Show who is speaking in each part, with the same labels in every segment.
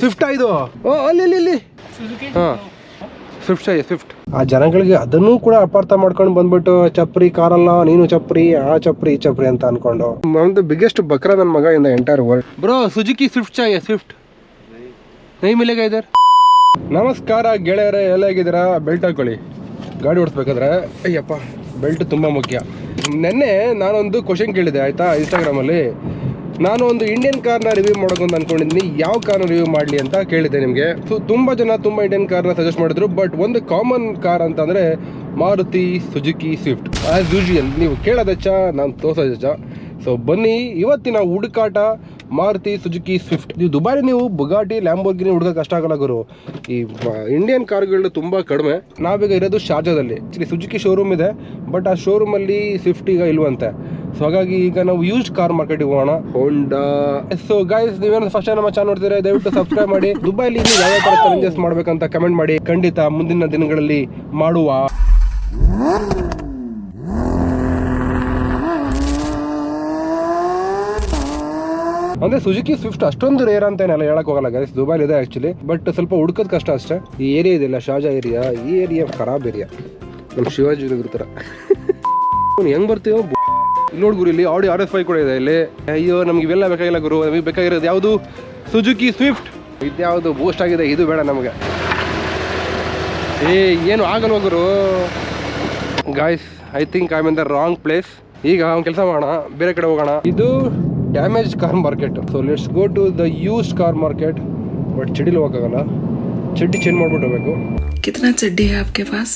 Speaker 1: Swift ಇದು? ಓ ಅಲ್ಲಿ ಇಲ್ಲಿ ಹಾಂ. ಸ್ವಿಫ್ಟ್ ಇದೆ ಸ್ವಿಫ್ಟ್ ಆ ಜನಗಳಿಗೆ ಅದನ್ನು ಕೂಡ ಅಪಾರ್ಥ ಮಾಡ್ಕೊಂಡು ಬಂದ್ಬಿಟ್ಟು ಚಪ್ರಿ ಕಾರಲ್ಲ ನೀನು ಚಪ್ರಿ ಆ ಚಪ್ರಿ ಚಪ್ರಿ ಅಂತ ಅನ್ಕೊಂಡು. ಒಂದು ಬಿಗ್ಗೆಸ್ಟ್ ಬಕ್ರ ನನ್ನ ಮಗ ಇಂದ entire world bro Suzuki Swift chai Swift ನೈ ಮಿಲೆಗ ಇದರ್? ನಮಸ್ಕಾರ ಗೆಳೆಯರೇ ಎಲ್ಲ ಹೇಗಿದ್ದೀರಾ? ಬೆಲ್ಟ್ ಹಾಕೊಳ್ಳಿ. ಗಾಡಿ ಓಡಿಸ್ಬೇಕಾದ್ರೆ ಅಯ್ಯಪ್ಪ ಬೆಲ್ಟ್ ತುಂಬ ಮುಖ್ಯ. ನೆನ್ನೆ ನಾನೊಂದು ಕ್ವಶನ್ ಕೇಳಿದೆ ಆಯಿತಾ ಇನ್ಸ್ಟಾಗ್ರಾಮಲ್ಲಿ ನಾನು ಒಂದು ಇಂಡಿಯನ್ ಕಾರ್ನ ರಿವ್ಯೂ ಮಾಡೋದು ಅಂತ ಅನ್ಕೊಂಡಿದ್ದೀನಿ. ಯಾವ ಕಾರ್ನ ರಿವ್ಯೂ ಮಾಡಲಿ ಅಂತ ಕೇಳಿದ್ದೆ ನಿಮಗೆ. ಸೊ ತುಂಬ ಜನ ತುಂಬ ಇಂಡಿಯನ್ ಕಾರ್ನ ಸಜೆಸ್ಟ್ ಮಾಡಿದ್ರು ಬಟ್ ಒಂದು ಕಾಮನ್ ಕಾರ್ ಅಂತಂದರೆ Maruti Suzuki Swift as usual ನೀವು ಕೇಳೋದಚ್ಚ ನಾನು ತೋರ್ಸೋದಚ್ಚ ಸೊ ಬನ್ನಿ, ಇವತ್ತಿನ ಹುಡುಕಾಟ ಮಾರುತಿ ಸುಜುಕಿ ಸ್ವಿಫ್ಟ್ ನೀವು ದುಬಾರಿ, ನೀವು ಬುಗಾಟಿ ಲ್ಯಾಂಬೋರ್ಗಿನಿ ಹುಡುಗ ಕಷ್ಟ ಆಗಲ್ಲ ಗುರು. ಈ ಇಂಡಿಯನ್ ಕಾರ್ಗಳು ತುಂಬ ಕಡಿಮೆ. ನಾವೀಗ ಇರೋದು ಶಾರ್ಜಾದಲ್ಲಿ ಸುಜುಕಿ ಶೋರೂಮ್ ಇದೆ ಬಟ್ ಆ ಶೋರೂಮಲ್ಲಿ ಸ್ವಿಫ್ಟ್ ಈಗ ಇಲ್ವಂತೆ. ಸೊ ಹಾಗಾಗಿ ಈಗ ನಾವು ಯೂಸ್ ಕಾರ್ ಮಾರ್ಕೆಟಿಗೆ ಹೋಗೋಣ. ಹೋಂಡಾ ಸೊ ಗೈಸ್ ನೀವೇನು ಫಸ್ಟ್ ನಮ್ಮ ಚಾನಲ್ ನೋಡ್ತೀರಾ ದಯವಿಟ್ಟು ಸಬ್ಸ್ಕ್ರೈಬ್ ಮಾಡಿ. ದುಬೈಲಿ ನೀವು ಯಾವ ಥರ ಚಾಲೆಂಜಸ್ ಮಾಡ್ಬೇಕಂತ ಕಮೆಂಟ್ ಮಾಡಿ. ಖಂಡಿತ ಮುಂದಿನ ದಿನಗಳಲ್ಲಿ ಮಾಡುವ. ಅಂದ್ರೆ ಸುಜುಕಿ ಸ್ವಿಫ್ಟ್ ಅಷ್ಟೊಂದು ರೇರ್ ಅಂತ ಏನಲ್ಲ ಹೇಳಕ್ ಹೋಗಲ್ಲ ಗೈಸ್ ದುಬೈಲಿ ಇದೆ ಆಕ್ಚುಲಿ ಬಟ್ ಸ್ವಲ್ಪ ಹುಡ್ಕೋದ್ ಕಷ್ಟ ಅಷ್ಟೇ. ಈ ಏರಿಯಾ ಇದೆಲ್ಲ ಶಾಜಾ ಏರಿಯಾ ಈ ಏರಿಯಾ ಖರಾಬ್ ಏರಿಯಾ ನಮ್ಮ ಶಿವಾಜಿ ನಗರ ಹೆಂಗ್ ಬರ್ತೀವೋ ಇಲ್ಲಿ ನೋಡಿ ಗುರು ಇಲ್ಲಿ ಆಡಿ ಆರ್ ಎಸ್ ಫೈ ಕೂಡ ಇದೆ ಇಲ್ಲಿ. ಅಯ್ಯೋ ನಮ್ಗೆ ಇವೆಲ್ಲ ಬೇಕಾಗಿಲ್ಲ ಗುರು. ನಮಗೆ ಬೇಕಾಗಿರೋದು ಯಾವುದು? ಸುಜುಕಿ ಸ್ವಿಫ್ಟ್ ಇದ್ಯಾವುದು ಬೂಸ್ಟ್ ಆಗಿದೆ ಇದು ಬೇಡ ನಮಗೆ. ಏ ಏನು ಆಗಲ್ವ ಗುರು? Guys I think I mean the wrong place ಈಗ ಒಂದು ಕೆಲಸ ಮಾಡೋಣ ಬೇರೆ ಕಡೆ ಹೋಗೋಣ. ಇದು damage car market so let's go to the use car market but ಚಡಿಲ್ ಹೋಗೋಕ್ಕಾಗಲ್ಲ ಚಡ್ಡಿ ಚೇಂಜ್ ಮಾಡ್ಬಿಟ್ಟು
Speaker 2: ಕಿತನ ಚಡ್ಡಿ ಆಪ್ಕೆ ಪಾಸ್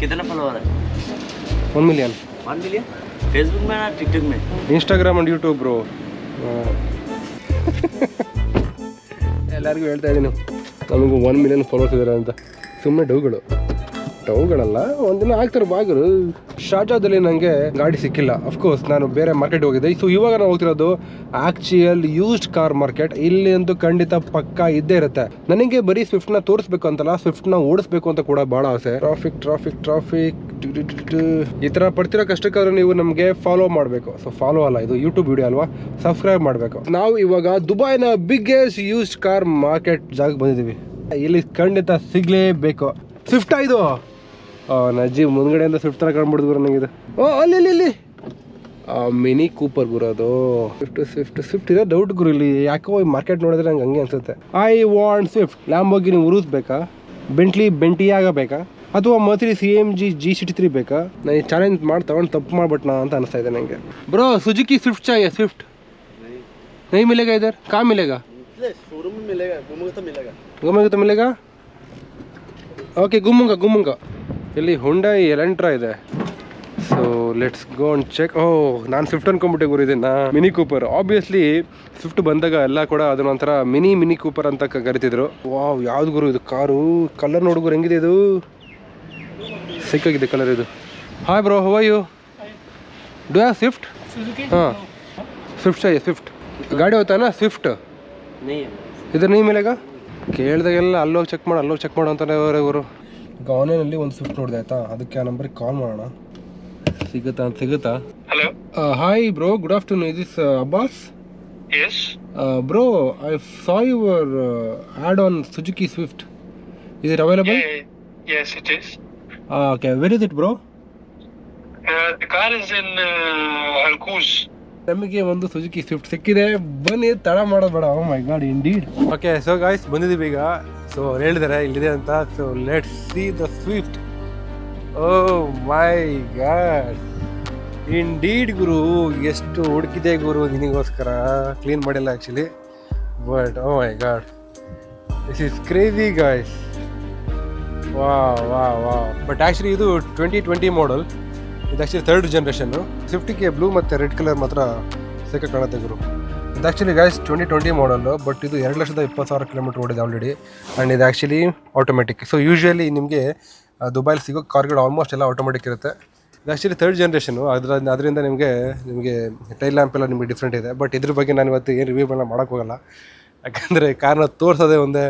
Speaker 2: ಕಿತನ
Speaker 3: follower 1 million
Speaker 1: one million
Speaker 3: one million Facebook में ना टिकटॉक में
Speaker 1: ಇನ್ಸ್ಟಾಗ್ರಾಮ್ ಅಂಡ್ ಯೂಟ್ಯೂಬ್ ಬ್ರೋ ಎಲ್ಲರಿಗೂ ಹೇಳ್ತಾ ಇದ್ದೀನಿ ನಮಗೂ ಒನ್ ಮಿಲಿಯನ್ ಫಾಲೋವರ್ಸ್ ಇದ್ದಾರೆ ಅಂತ ಸುಮ್ಮನೆ ಡೌಗಳು ಡೌಗಳಲ್ಲ ಒಂದಿನ ಆಗ್ತಾರೆ ಬಾಗಿಲು ಶಾರ್ಜಾದಲ್ಲಿ ನನಗೆ ಗಾಡಿ ಸಿಕ್ಕಿಲ್ಲ. ಅಫ್ಕೋರ್ಸ್ ನಾನು ಬೇರೆ ಮಾರ್ಕೆಟ್ ಹೋಗಿದ್ದೆ. ಸೊ ಇವಾಗ ನಾವು ಹೋಗ್ತಿರೋದು ಆಕ್ಚುಯಲ್ ಯೂಸ್ಡ್ ಕಾರ್ ಮಾರ್ಕೆಟ್ ಇಲ್ಲಿ ಅಂತೂ ಖಂಡಿತ ಪಕ್ಕ ಇದ್ದೇ ಇರುತ್ತೆ. ನನಗೆ ಬರೀ ನ ತೋರಿಸ್ಬೇಕು ಅಂತಲ್ಲ ಸ್ವಿಫ್ಟ್ನ ಓಡಿಸ್ಬೇಕು ಅಂತ ಕೂಡ ಭಾಳ ಆಸೆ. ಟ್ರಾಫಿಕ್ ಟ್ರಾಫಿಕ್ ಟ್ರಾಫಿಕ್ ಈ ಥರ ಪಡ್ತಿರೋ ಕಷ್ಟಕ್ಕಾದ್ರೂ ನೀವು ನಮಗೆ ಫಾಲೋ ಮಾಡಬೇಕು. ಸೊ ಫಾಲೋ ಅಲ್ಲ, ಇದು ಯೂಟ್ಯೂಬ್ ವಿಡಿಯೋ ಅಲ್ವಾ? ಸಬ್ಸ್ಕ್ರೈಬ್ ಮಾಡಬೇಕು. ನಾವು ಇವಾಗ ದುಬೈನ ಬಿಗ್ಗೆಸ್ಟ್ ಯೂಸ್ಡ್ ಕಾರ್ ಮಾರ್ಕೆಟ್ ಜಾಗ ಬಂದಿದ್ದೀವಿ. ಇಲ್ಲಿ ಖಂಡಿತ ಸಿಗ್ಲೇಬೇಕು. ಸ್ವಿಫ್ಟ್ ಇದು? ನಜ್ಜಿ ಮುಂದ್ಗಡೆಯಿಂದ ಸ್ವಿಫ್ಟ್ ತರ ಕಾಣ್ಬಿಡ್ದು ಗುರು ನನಗಿದೆ ಓ ಅಲ್ಲಿ ಇಲ್ಲಿ ಮಿನಿ ಕೂಪರ್ ಗುರು ಅದು. ಸ್ವಿಫ್ಟ್ ಸ್ವಿಫ್ಟ್ ಸ್ವಿಫ್ಟ್ ಇದೆ ಡೌಟ್ ಗುರು ಇಲ್ಲಿ. ಯಾಕೋ ಮಾರ್ಕೆಟ್ ನೋಡಿದ್ರೆ ನಂಗೆ ಹಂಗೆ ಅನ್ಸುತ್ತೆ. ಐ ವಾಂಟ್ ಸ್ವಿಫ್ಟ್ ಲ್ಯಾಂಬೋಗಿ ನೀವು ಉರಿಸ್ಬೇಕಾ ಬೆಂಟ್ಲಿ ಬೆಂಟಿ ಆಗಬೇಕಾ ಅಥವಾ ಮತ್ರಿ C M G G city three ಬೇಕಾ ನಾನು ಚಾಲೆಂಜ್ ಮಾಡಿ ತಗೊಂಡು ತಪ್ಪು ಮಾಡ್ಬಿಟ್ನಾ ಅಂತ ಅನಿಸ್ತಾ ಇದೆ ನನಗೆ ಬ್ರೋ ಸುಜುಕಿ ಸ್ವಿಫ್ಟ್ ಚಾಯ ಸ್ವಿಫ್ಟ್
Speaker 3: ನೈ ಮಿಲೆಗಾ ಇದರ್? ಕಾ
Speaker 1: ಮಿಲೆಗಾ? ಗುಮ್ಮಗ ಮಿಲೆಗಾ ಓಕೆ ಗುಮ್ಮಂಗ ಗುಮ್ಮಂಗ. ಇಲ್ಲಿ ಹುಂಡೈ ಎಲೆಂಟ್ರ ಇದೆ. So let's go and check oh ನಾನು ಸ್ವಿಫ್ಟ್ ಅನ್ಕೊಂಬಿಟ್ಟೆ ಗುರು ಇದನ್ನ. ಮಿನಿ ಕೂಪರ್ ಆಬ್ವಿಯಸ್ಲಿ ಸ್ವಿಫ್ಟ್ ಬಂದಾಗ ಎಲ್ಲ ಕೂಡ ಅದನ್ನೊಂಥರ ಮಿನಿ ಮಿನಿ ಕೂಪರ್ ಅಂತ ಕರಿತಿದ್ರು. ವಾವ್ ಯಾವ್ದು ಗುರು ಇದು ಕಾರು? ಕಲರ್ ನೋಡುಗರು ಹೆಂಗಿದೆ ಇದು? ಸಿಕ್ಕಾಗಿದೆ ಕಲರ್ ಇದು. Hi bro how are you do have Swift ಹಾಂ. ಸ್ವಿಫ್ಟ್ ಸೈ ಸ್ವಿಫ್ಟ್ ಗಾಡಿ ಹೋಗ್ತಾನ ಸ್ವಿಫ್ಟ್ ಇದ್ರ ನೀ ಮೇಲೆಗ? ಕೇಳಿದಾಗೆಲ್ಲ ಅಲ್ಲೋಗಿ ಚೆಕ್ ಮಾಡು ಅಲ್ಲೋಗಿ ಚೆಕ್ ಮಾಡು ಅಂತಾನೆ ಇವರು ಈಗ ಆನ್ಲೈನಲ್ಲಿ ಒಂದು ಸ್ವಿಫ್ಟ್ ನೋಡಿದೆ ಆಯ್ತಾ? ಅದಕ್ಕೆ ಆ ನಂಬರ್ಗೆ ಕಾಲ್ ಮಾಡೋಣ. ಸಿಗುತ್ತಾ ಅಂತ ಸಿಗುತ್ತಾ?
Speaker 4: Hello
Speaker 1: hi bro good afternoon is Abbas
Speaker 4: Yes.
Speaker 1: Bro I saw your ad on Suzuki Swift is it
Speaker 4: available yes, it is.
Speaker 1: Okay where is it bro
Speaker 4: Uh, the car is in uh.
Speaker 1: ನಮಗೆ ಒಂದು Suzuki Swift ಸಿಕ್ಕಿದೆ. ಬನ್ನಿ, ತಡ ಮಾಡೋದು ಬೇಡ. ಓ my god indeed okay so guys ಬಂದಿದ್ದೀವಿ ಈಗ. So ಹೇಳಿದ್ದಾರೆ ಇಲ್ಲಿದೆ ಅಂತ. So let see the Swift oh my god indeed ಗುರು. ಎಷ್ಟು ಹುಡುಕಿದೆ ಗುರು ನಿನಗೋಸ್ಕರ. ಕ್ಲೀನ್ ಮಾಡಿಲ್ಲ actually but oh my god this is crazy guys ವಾ ವಾ ವಾ ಬಟ್ ಆ್ಯಕ್ಚುಲಿ ಇದು ಟ್ವೆಂಟಿ ಟ್ವೆಂಟಿ ಮಾಡಲ್ ಇದು ಆ್ಯಕ್ಚುಲಿ ಥರ್ಡ್ ಜನ್ರೇಷನ್ನು ಸ್ವಿಫ್ಟಿಗೆ ಬ್ಲೂ ಮತ್ತು ರೆಡ್ ಕಲರ್ ಮಾತ್ರ ಸಿಕ್ಕ ಕಾಣುತ್ತೆ ಗುರು. ಇದು actually gas twenty twenty model but ಇದು ಎರಡು ಲಕ್ಷದ ಇಪ್ಪತ್ತು ಸಾವಿರ ಕಿಲೋಮೀಟರ್ ಓಡಿದೆ ಆಲ್ರೆಡಿ ಆ್ಯಂಡ್ ಇದು ಆ್ಯಕ್ಚುಲಿ ಆಟೋಮೆಟಿಕ್ ಸೊ ಯೂಶ್ವಲಿ ನಿಮಗೆ ದುಬೈಲಿ ಸಿಗೋ ಕಾರ್ಗಳು ಆಲ್ಮೋಸ್ಟ್ ಎಲ್ಲ ಆಟೋಮೆಟಿಕ್ ಇರುತ್ತೆ. ಇದು ಆ್ಯಕ್ಚುಲಿ ಥರ್ಡ್ ಜನ್ರೇಷನು ಅದರ ಅದರಿಂದ ನಿಮಗೆ ನಿಮಗೆ ಟೈಲ್ ಲ್ಯಾಂಪ್ ಎಲ್ಲ ನಿಮಗೆ ಡಿಫ್ರೆಂಟ್ ಇದೆ. ಬಟ್ ಇದ್ರ ಬಗ್ಗೆ ನಾನು ಇವತ್ತು ಏನು ರಿವ್ಯೂ ಎಲ್ಲ ಮಾಡೋಕ್ಕೋಗಲ್ಲ ಯಾಕಂದರೆ ಕಾರ್ನ ತೋರಿಸೋದೇ ಒಂದೇ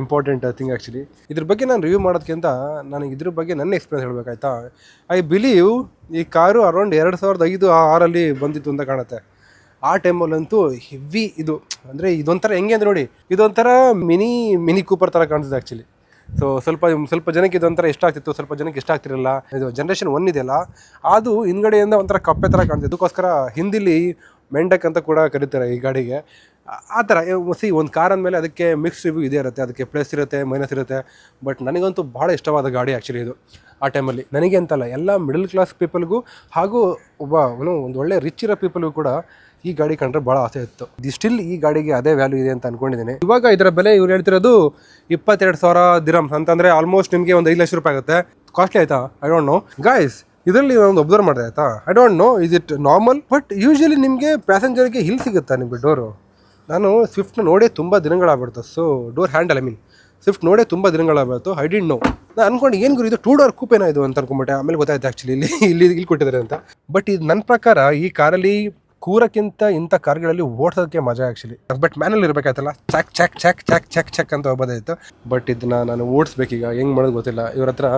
Speaker 1: ಇಂಪಾರ್ಟೆಂಟ್ ಥಿಂಗ್ ಆ್ಯಕ್ಚುಲಿ ಇದ್ರ ಬಗ್ಗೆ ನಾನು ರಿವ್ಯೂ ಮಾಡೋದಕ್ಕಿಂತ ನನಗೆ ಇದ್ರ ಬಗ್ಗೆ ನನ್ನ ಎಕ್ಸ್ಪೀರಿಯನ್ಸ್ ಹೇಳಬೇಕಾಯ್ತಾ? ಐ ಬಿಲೀವ್ ಈ ಕಾರು ಅರೌಂಡ್ ಎರಡು ಸಾವಿರದ ಐದು ಆರಲ್ಲಿ ಬಂದಿತ್ತು ಅಂತ ಕಾಣುತ್ತೆ. ಆ ಟೈಮಲ್ಲಂತೂ ಹೆವಿ ಇದು. ಅಂದರೆ ಇದೊಂಥರ ಹೆಂಗೆ ಅಂದ್ರೆ ನೋಡಿ, ಇದೊಂಥರ ಮಿನಿ ಮಿನಿ ಕೂಪರ್ ಥರ ಕಾಣಿಸ್ತದೆ ಆ್ಯಕ್ಚುಲಿ ಸೊ ಸ್ವಲ್ಪ ಸ್ವಲ್ಪ ಜನಕ್ಕೆ ಇದೊಂಥರ ಇಷ್ಟ ಆಗ್ತಿತ್ತು, ಸ್ವಲ್ಪ ಜನಕ್ಕೆ ಇಷ್ಟ ಆಗ್ತಿರಲ್ಲ ಇದು ಜನ್ರೇಷನ್ ಒನ್ ಇದೆಯಲ್ಲ ಅದು ಹಿಂದ್ಗಡೆಯಿಂದ ಒಂಥರ ಕಪ್ಪೆ ಥರ ಕಾಣ್ತಿತ್ತು ಅದಕ್ಕೋಸ್ಕರ ಹಿಂದಿಲಿ ಮೆಂಡಕ್ ಅಂತ ಕೂಡ ಕರೀತಾರೆ ಈ ಗಾಡಿಗೆ. ಆ- ಥರ. ಸಿ, ಒಂದು ಕಾರ್ ಅಂದಮೇಲೆ ಅದಕ್ಕೆ ಮಿಕ್ಸ್ ರಿವ್ಯೂ ಇದೇ ಇರುತ್ತೆ. ಅದಕ್ಕೆ ಪ್ಲಸ್ ಇರುತ್ತೆ ಮೈನಸ್ ಇರುತ್ತೆ. ಬಟ್ ನನಗಂತೂ ಭಾಳ ಇಷ್ಟವಾದ ಗಾಡಿ ಆ್ಯಕ್ಚುಲಿ ಇದು, ಆ ಟೈಮಲ್ಲಿ ನನಗೆ ಅಂತಲ್ಲ, ಎಲ್ಲ ಮಿಡಲ್ ಕ್ಲಾಸ್ ಪೀಪಲ್ಗೂ ಹಾಗೂ ಒಬ್ಬ ಒಂದು ಒಳ್ಳೆ ರಿಚ್ ಇರೋ ಪೀಪಲ್ಗೂ ಕೂಡ ಈ ಗಾಡಿ ಕಂಡ್ರೆ ಭಾಳ ಆಸೆ ಇತ್ತು. ಸ್ಟಿಲ್ ಈ ಗಾಡಿಗೆ ಅದೇ ವ್ಯಾಲ್ಯೂ ಇದೆ ಅಂತ ಅಂದ್ಕೊಂಡಿದ್ದೀನಿ ಇವಾಗ ಇದರ ಬೆಲೆ ಇವ್ರು ಹೇಳ್ತಿರೋದು ಇಪ್ಪತ್ತೆರಡು ಸಾವಿರ ದಿರಮ್ಸ್ ಅಂತಂದರೆ ಆಲ್ಮೋಸ್ಟ್ ನಿಮಗೆ ಒಂದು ಐದು ಲಕ್ಷ ರೂಪಾಯಿ ಆಗುತ್ತೆ. ಕಾಸ್ಟ್ಲಿ ಆಯ್ತಾ? ಐ ಡೋಂಟ್ ನೋ ಗಾಯ್ಸ್ ಇದರಲ್ಲಿ ಒಂದು ಒಬ್ಸರ್ವ್ ಮಾಡಿದೆ ಆಯ್ತಾ? I don't know is it normal but usually ನಿಮಗೆ ಪ್ಯಾಸೆಂಜರ್ಗೆ ಹಿಲ್ ಸಿಗುತ್ತಾ ನಿಮಗೆ ಡೋರು ನಾನು ಸ್ವಿಫ್ಟ್ನ ನೋಡೇ ತುಂಬ ದಿನಗಳಾಗ್ಬಿಡ್ತು. So door handle I mean Swift ನೋಡೇ ತುಂಬ ದಿನಗಳಾಗ್ಬಿಡ್ತು. ಐ ಡಿಂಟ್ ನೋ ನಾನು ಅನ್ಕೊಂಡು, ಏನು ಗುರು, ಇದು ಟೂ ಡೋರ್ ಕೂಪೇನೋ ಇದು ಅಂತ ಅನ್ಕೊಂಬಿಟ್ಟೆ. ಆಮೇಲೆ ಗೊತ್ತಾಯ್ತು ಆ್ಯಕ್ಚುಲಿ ಇಲ್ಲಿ ಇಲ್ಲಿ ಇಲ್ಲಿ ಕೊಟ್ಟಿದ್ದಾರೆ ಅಂತ. ಬಟ್ ಇದು ನನ್ನ ಪ್ರಕಾರ ಈ ಕಾರಲ್ಲಿ ಕೂರಕ್ಕಿಂತ ಇಂಥ ಕಾರ್ಗಳಲ್ಲಿ ಓಡಿಸೋದಕ್ಕೆ ಮಜಾ ಆ್ಯಕ್ಚುಲಿ ಬಟ್ ಮ್ಯಾನಲ್ಲಿ ಇರಬೇಕಾಯ್ತಲ್ಲ? ಚಾಕ್ ಚಾಕ್ ಚಾಕ್ ಚಾಕ್ ಚಾಕ್ ಚಾಕ್ ಅಂತ ಹೋಗೋದಾಯಿತು ಬಟ್ ಇದನ್ನ ನಾನು ಓಡಿಸ್ಬೇಕೀಗ. ಹೆಂಗೆ ಮಾಡೋದು ಗೊತ್ತಿಲ್ಲ. ಇವ್ರ ಹತ್ರ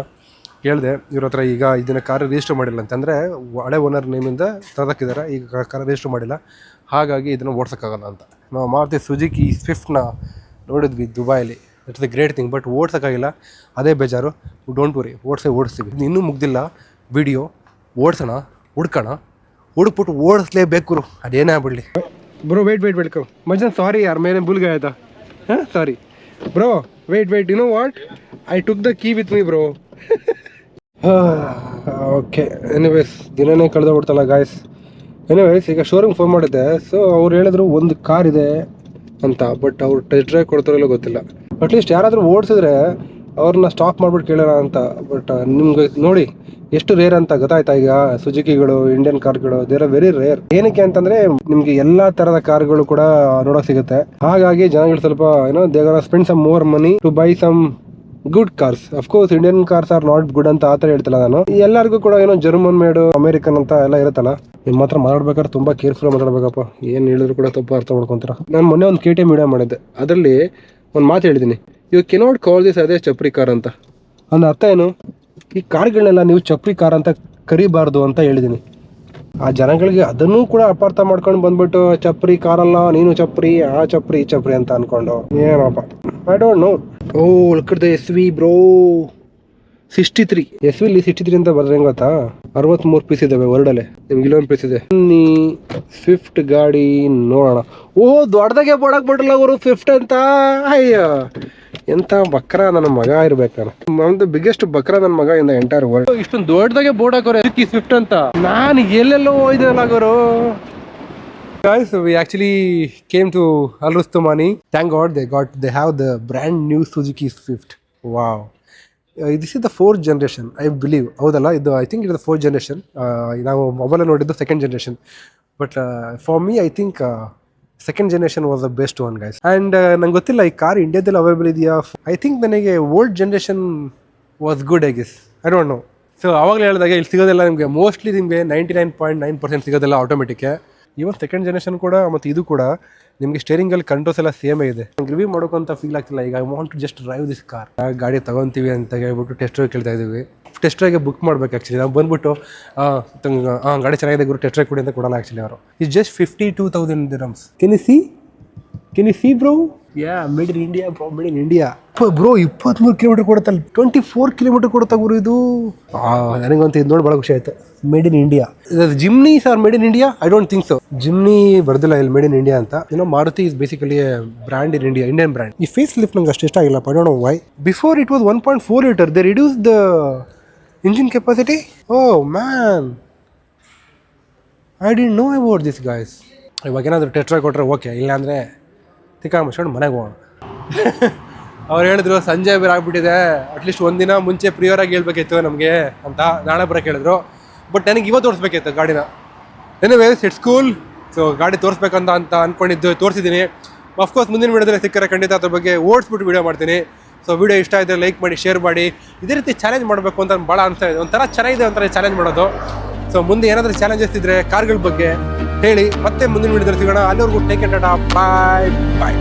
Speaker 1: ಹೇಳಿದೆ, ಇವ್ರ ಹತ್ರ ಈಗ ಇದನ್ನ ಕಾರ್ ರಿಜಿಸ್ಟರ್ ಮಾಡಿಲ್ಲ ಅಂತಂದರೆ ಹಳೆ ಓನರ್ ನೇಮಿಂದ ತರದಕ್ಕಿದ್ದಾರೆ. ಈಗ ಕಾರ್ ರಿಜಿಸ್ಟರ್ ಮಾಡಿಲ್ಲ. ಹಾಗಾಗಿ ಇದನ್ನು ಓಡ್ಸೋಕ್ಕಾಗಲ್ಲ ಅಂತ. ನಾವು ಮಾರುತಿ ಸುಜುಕಿ ಸ್ವಿಫ್ಟ್ನ ನೋಡಿದ್ವಿ ದುಬೈಲಿ. It's the great thing but ಓಡ್ಸೋಕ್ಕಾಗಿಲ್ಲ. ಅದೇ ಬೇಜಾರು. ಡೋಂಟ್ ವರಿ ಓಡಿಸೇ ಓಡಿಸ್ತೀವಿ. ಇನ್ನೂ ಮುಗ್ದಿಲ್ಲ. ವಿಡಿಯೋ ಓಡಿಸೋಣ, ಹುಡ್ಕೋಣ. ಹುಡುಕ್ಬಿಟ್ಟು ಓಡಿಸ್ಲೇಬೇಕು ಅದೇನೇ ಆಗ್ಬಿಡ್ಲಿ. ಬ್ರೋ ವೇಟ್ ವೇಟ್ ವೇಟ್ ಮಜಾ ಮಜನ್ ಸಾರಿ ಯಾರ ಮೇಲೆ ಬುಲ್ಗೆ ಆಯ್ತಾ ಹಾಂ sorry bro wait wait you know what I took the key with me bro okay anyways ದಿನನೇ ಕಳೆದೋಗ್ಬಿಡ್ತಲ್ಲ ಗಾಯ್ಸ್ ಎನಿವೇಸ್ ಈಗ ಶೋರೂಮ್ ಫೋನ್ ಮಾಡಿದ್ದೆ. ಸೊ ಅವ್ರು ಹೇಳಿದ್ರು ಒಂದು ಕಾರ್ ಇದೆ ಅಂತ ಬಟ್ ಅವ್ರು ಟೆಸ್ಟ್ ಡ್ರೈವ್ ಕೊಡ್ತಾರೋ ಇಲ್ಲ ಗೊತ್ತಿಲ್ಲ. ಅಟ್ಲೀಸ್ಟ್ ಯಾರಾದರೂ ಓಡಿಸಿದ್ರೆ ಅವ್ರನ್ನ ಸ್ಟಾಪ್ ಮಾಡ್ಬಿಟ್ಟು ಕೇಳೋಣ ಅಂತ ಬಟ್ ನಿಮ್ಗೆ ನೋಡಿ, ಎಷ್ಟು ರೇರ್ ಅಂತ ಗೊತ್ತಾಯ್ತಾ ಈಗ? ಸುಜುಕಿಗಳು ಇಂಡಿಯನ್ ಕಾರ್ಗಳು ದೇರ್ ಆರ್ ವೆರಿ ರೇರ್ ಏನಕ್ಕೆ ಅಂತಂದ್ರೆ, ನಿಮ್ಗೆ ಎಲ್ಲಾ ತರದ ಕಾರ್ಗಳು ಕೂಡ ನೋಡಕ್ ಸಿಗುತ್ತೆ. ಹಾಗಾಗಿ ಜನಗಳು ಸ್ವಲ್ಪ ಏನೋ ದೇವರ spend some more money to buy some good cars of course Indian cars are not good ಅಂತ ಆತರ ಹೇಳ್ತಿಲ್ಲ ನಾನು. ಎಲ್ಲರಿಗೂ ಕೂಡ ಏನೋ ಜರ್ಮನ್ ಮೇಡ್ ಅಮೆರಿಕನ್ ಅಂತ ಎಲ್ಲ ಇರುತ್ತಲ್ಲ. ನಿಮ್ಮ ಹತ್ರ ಮಾತಾಡ್ಬೇಕಾದ್ರೆ ತುಂಬಾ ಕೇರ್ಫುಲ್ ಮಾತಾಡ್ಬೇಕಪ್ಪ. ಏನು ಹೇಳಿದ್ರು ಕೂಡ ತಪ್ಪು ಅರ್ಥ ಮಾಡ್ಕೊಂತಾರ? ನಾನು ಮೊನ್ನೆ ಒಂದು ಕೆ ಟಿ ಮೀಡಿಯಾ ವಿಡಿಯೋ ಮಾಡಿದ್ದೆ. ಅದರಲ್ಲಿ ಒಂದು ಮಾತು ಹೇಳಿದ್ದೀನಿ. ಯು ಕೆನಾಟ್ ಕಾಲ್ ದಿಸ್ ಅದೇ ಚಪ್ರಿ ಕಾರ್ ಅಂತ. ನನ್ನ ಅರ್ಥ ಏನು? ಈ ಕಾರ್ಗಳನ್ನೆಲ್ಲ ನೀವು ಚಪ್ರಿ ಕಾರ್ ಅಂತ ಕರಿಬಾರ್ದು ಅಂತ ಹೇಳಿದ್ದೀನಿ. ಆ ಜನಗಳಿಗೆ ಅದನ್ನು ಕೂಡ ಅಪಾರ್ಥ ಮಾಡ್ಕೊಂಡು ಬಂದ್ಬಿಟ್ಟು ಚಪ್ರಿ ಕಾರಲ್ಲ ನೀನು ಚಪ್ರಿ ಆ ಚಪ್ರಿ ಈ ಚಪ್ರಿ ಅಂತ ಅನ್ಕೊಂಡು. ಏನಪ್ಪ? I don't know oh the S V bro. Sixty three S ವಿಲಿ ಸಿಕ್ಸ್ಟಿ ತ್ರೀ ಅಂತ ಬರ್ದ್ರೆ ಗೊತ್ತಾ? ಅರವತ್ಮೂರು ಪೀಸ್ ಇದಾವೆ ವರ್ಡಲ್ಲೇ ನಿಮ್ಗೆ ಇಲ್ಲೊಂದು ಪೀಸ್ ಇದೆ. ನೀ ಸ್ವಿಫ್ಟ್ ಗಾಡಿ ನೋಡೋಣ. ಓ ದೊಡ್ಡದಾಗೆ ಬೋಡಕ್ ಬಿಡಲ್ಲ ಅವರು ಸ್ವಿಫ್ಟ್ ಅಂತ? ಅಯ್ಯೋ, ಎಂತ ಬಕ್ರ ನನ್ನ ಮಗ ಇರ್ಬೇಕು ನಾನು. ಒಂದು ಬಿಗ್ಗೆಸ್ಟ್ ಬಕ್ರ ನನ್ನ ಮಗ ಇಂದ ಎಂಟೈರ್ ವರ್ಲ್ಡ್ ಇಷ್ಟೊಂದು ದೊಡ್ಡದಾಗೆ ಬೋರ್ಡ್ ಹಾಕೋರೆ. ಸ್ವಿಫ್ಟ್ ಅಂತ. ನಾನು ಎಲ್ಲೆಲ್ಲೋ ಹೋಯ್ದಲ್ಲ ಅವರು guys, we came came to al rustumani thank god they got, they have the brand new suzuki This is the fourth generation, i believe. ಹೌದಲ್ಲ? ಇದು ಐ ಥಿಂಕ್ ಇದು ಫೋರ್ತ್ ಜನ್ರೇಷನ್ ನಾವು ಮೊಬೈಲ್ ನೋಡಿದ್ದು second generation but for me I think second generation was the best one guys and ನಂಗೆ ಗೊತ್ತಿಲ್ಲ, ಈ car ಇಂಡಿಯಾದಲ್ಲಿ available ಇದೆಯಾ? ಐ ಥಿಂಕ್ ನನಗೆ old generation was good I guess I don't know so ಅವಾಗಲೇ ಹೇಳಿದಾಗ ಇಲ್ಲಿ ಸಿಗೋದೆಲ್ಲ ನಿಮಗೆ. ಮೋಸ್ಟ್ಲಿ ನಿಮಗೆ ninety nine point nine percent ಸಿಗೋದೆಲ್ಲ ಆಟೋಮೆಟಿಕ್ಕೆ ಇವನ್ ಸೆಕೆಂಡ್ ಜನ್ರೇಷನ್ ಕೂಡ, ಮತ್ತು ಇದು ಕೂಡ. ನಿಮಗೆ ಸ್ಟೇರಿಂಗಲ್ಲಿ ಕಂಟ್ರೋಲ್ಸ್ ಎಲ್ಲ ಸೇಮೇ ಇದೆ. ರಿವ್ಯೂ ಮಾಡೋಕ್ಕಂತ ಫೀಲ್ ಆಗ್ತಿಲ್ಲ. ಈಗ I want to just drive this car ಗಾಡಿ ತಗೊಂತೀವಿ ಅಂತ ಹೇಳ್ಬಿಟ್ಟು ಟೆಸ್ಟ್ ಕೇಳ್ತಾ ಇದ್ದೀವಿ. ಟೆಸ್ಟ್ ಡ್ರೈವ್ಗೆ ಬುಕ್ ಮಾಡ್ಬೇಕು ಆ್ಯಕ್ಚುಲಿ ನಾವು ಬಂದ್ಬಿಟ್ಟು ಹಾಂ ಗಾಡಿ ಚೆನ್ನಾಗಿದೆ ಗುರು ಟೆಸ್ಟ್ ಡ್ರೈವ್ ಕೊಡಿ ಅಂತ ಕೊಡೋಣ ಆ್ಯಕ್ಚುಲಿ ಅವರು. Is just fifty two thousand dirhams can see can see bro yeah made in India bro made in India bro ಇಪ್ಪತ್ಮೂರು ಕಿಲೋಮೀಟರ್ ಕೊಡುತ್ತಲ್ಲ. ಟ್ವೆಂಟಿ ಫೋರ್ ಕಿಲೋಮೀಟರ್ ಕೊಡುತ್ತಾ ಗುರು ಇದು? ನನಗಂತೂ ಇದು ನೋಡಿ ಭಾಳ ಖುಷಿ ಆಯ್ತು. Made in India Jimny are made in India I don't think so Jimny ಬರ್ದಿಲ್ಲ ಇಲ್ಲಿ ಮೇಡ್ ಇನ್ ಇಂಡಿಯಾ ಅಂತ. ಏನೋ Maruti is basically brand in India Indian brand ಈ ಫೇಸ್ ಲಿಫ್ಟ್ ನಂಗೆ ಅಷ್ಟು ಇಷ್ಟ ಆಗಿಲ್ಲ I don't know why before it was one point four litre they reduce the engine capacity oh man I didn't know about this guys ಇವಾಗ ಏನಾದರೂ tetra ಕೊಟ್ಟರೆ okay ಇಲ್ಲಾಂದರೆ ತಿಕ್ಕ ಮನೆಗೆ ಹೋಗೋಣ. ಅವ್ರು ಹೇಳಿದ್ರು, ಸಂಜೆ ಬೇರೆ ಆಗಿಬಿಟ್ಟಿದೆ. ಅಟ್ಲೀಸ್ಟ್ ಒಂದಿನ ಮುಂಚೆ ಪ್ರಿಯರಾಗಿ ಹೇಳ್ಬೇಕಿತ್ತು ನಮಗೆ ಅಂತ ನಾಳೆ ಬರೋಕೆ ಹೇಳಿದ್ರು ಬಟ್ ನನಗೆ ಇವತ್ತು ತೋರಿಸ್ಬೇಕಿತ್ತು ಗಾಡಿನ. ಎನಿವೇಸ್ ಇಟ್ಸ್ ಸ್ಕೂಲ್ ಸೊ ಗಾಡಿ ತೋರಿಸ್ಬೇಕಂತ ಅಂತ ಅಂದ್ಕೊಂಡಿದ್ದು ತೋರಿಸಿದ್ದೀನಿ. ಅಫ್ಕೋರ್ಸ್ ಮುಂದಿನ ವೀಡಿಯೋದಲ್ಲಿ ಸಿಕ್ಕರೆ ಖಂಡಿತ ಅದ್ರ ಬಗ್ಗೆ ಓಡಿಸ್ಬಿಟ್ಟು ವೀಡಿಯೋ ಮಾಡ್ತೀನಿ. ಸೊ ವಿಡಿಯೋ ಇಷ್ಟ ಇದ್ದರೆ ಲೈಕ್ ಮಾಡಿ ಶೇರ್ ಮಾಡಿ. ಇದೇ ರೀತಿ ಚಾಲೆಂಜ್ ಮಾಡಬೇಕು ಅಂತ ಭಾಳ ಅನಿಸ್ತಾ ಇದೆ. ಒಂಥರ ಚೆನ್ನಾಗಿದೆ ಒಂಥರ ಚಾಲೆಂಜ್ ಮಾಡೋದು. ಸೊ ಮುಂದೆ ಏನಾದರೂ ಚಾಲೆಂಜಸ್ ಇದ್ದರೆ ಕಾರ್ಗಳ ಬಗ್ಗೆ ಹೇಳಿ ಮತ್ತೆ ಮುಂದಿನ ವಿಡಿಯೋದಲ್ಲಿ ಸಿಗೋಣ. ಅಲ್ಲಿವರೆಗೂ ಟೇಕ್ ಟಾಟಾ ಬಾಯ್ ಬಾಯ್